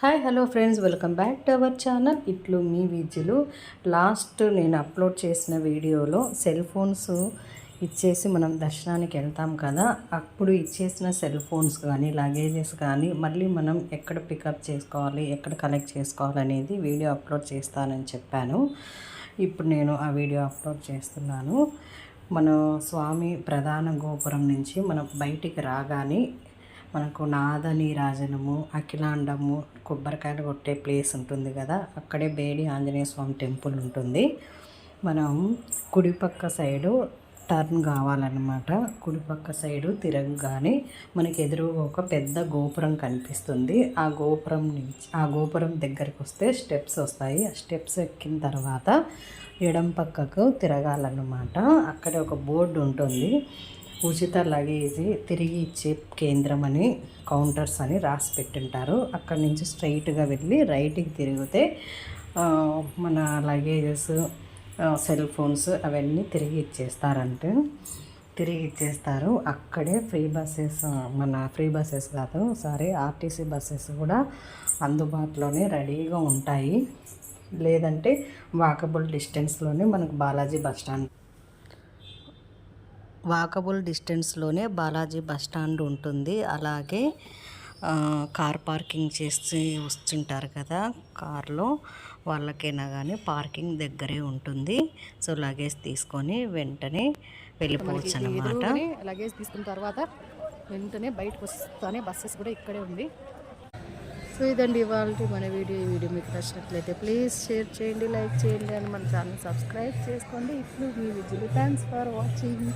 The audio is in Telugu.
Hi hello friends. Welcome back to our channel. ఇట్లు మీ విద్యులు లాస్ట్ నేను అప్లోడ్ చేసిన వీడియోలో సెల్ ఫోన్స్ ఇచ్చేసి మనం దర్శనానికి వెళ్తాం కదా. అప్పుడు ఇచ్చేసిన సెల్ ఫోన్స్ కానీ లగేజెస్ కానీ మళ్ళీ మనం ఎక్కడ పికప్ చేసుకోవాలి ఎక్కడ కలెక్ట్ చేసుకోవాలి అనేది వీడియో అప్లోడ్ చేస్తానని చెప్పాను. ఇప్పుడు నేను ఆ వీడియో అప్లోడ్ చేస్తున్నాను. మన స్వామి ప్రధాన గోపురం నుంచి మనం బయటికి రాగానే మనకు నాదని రాజనము అఖిలాండము కొబ్బరికాయలు కొట్టే ప్లేస్ ఉంటుంది కదా. అక్కడే బేడి ఆంజనేయ స్వామి టెంపుల్ ఉంటుంది. మనం కుడిపక్క సైడు టర్న్ కావాలన్నమాట. కుడిపక్క సైడు తిరగగానే మనకి ఎదురు ఒక పెద్ద గోపురం కనిపిస్తుంది. ఆ గోపురం నుంచి ఆ గోపురం దగ్గరికి వస్తే స్టెప్స్ వస్తాయి. ఆ స్టెప్స్ ఎక్కిన తర్వాత ఎడం పక్కకు తిరగాలన్నమాట. అక్కడే ఒక బోర్డు ఉంటుంది. ఉచిత లగేజ్ తిరిగి ఇచ్చే కేంద్రం అని కౌంటర్స్ అని రాసి పెట్టింటారు. అక్కడి నుంచి స్ట్రైట్గా వెళ్ళి రైట్కి తిరిగితే మన లగేజెస్ సెల్ ఫోన్స్ అవన్నీ తిరిగి ఇచ్చేస్తారంటే తిరిగి ఇచ్చేస్తారు. అక్కడే ఫ్రీ బస్సెస్ మన ఫ్రీ బస్సెస్ కాదు సారీ ఆర్టీసీ బస్సెస్ కూడా అందుబాటులోనే రెడీగా ఉంటాయి. లేదంటే వాకబుల్ డిస్టెన్స్లోనే మనకు బాలాజీ బస్ స్టాండ్ వాకబుల్ డిస్టెన్స్లోనే బాలాజీ బస్ స్టాండ్ ఉంటుంది. అలాగే కార్ పార్కింగ్ చేసి వస్తుంటారు కదా కార్లో వాళ్ళకైనా కానీ పార్కింగ్ దగ్గరే ఉంటుంది. సో లగేజ్ తీసుకొని వెంటనే వెళ్ళిపోవచ్చు అనమాట లగేజ్ తీసుకున్న తర్వాత వెంటనే బయటకు వస్తానే బస్సెస్ కూడా ఇక్కడే ఉంది. సో ఇదండి ఇవాళ మన వీడియో. ఈ వీడియో మీకు నచ్చినట్లయితే ప్లీజ్ షేర్ చేయండి లైక్ చేయండి అని మన ఛానల్ సబ్స్క్రైబ్ చేసుకోండి. ఇప్పుడు మీ విజులు థ్యాంక్స్ ఫర్ వాచింగ్.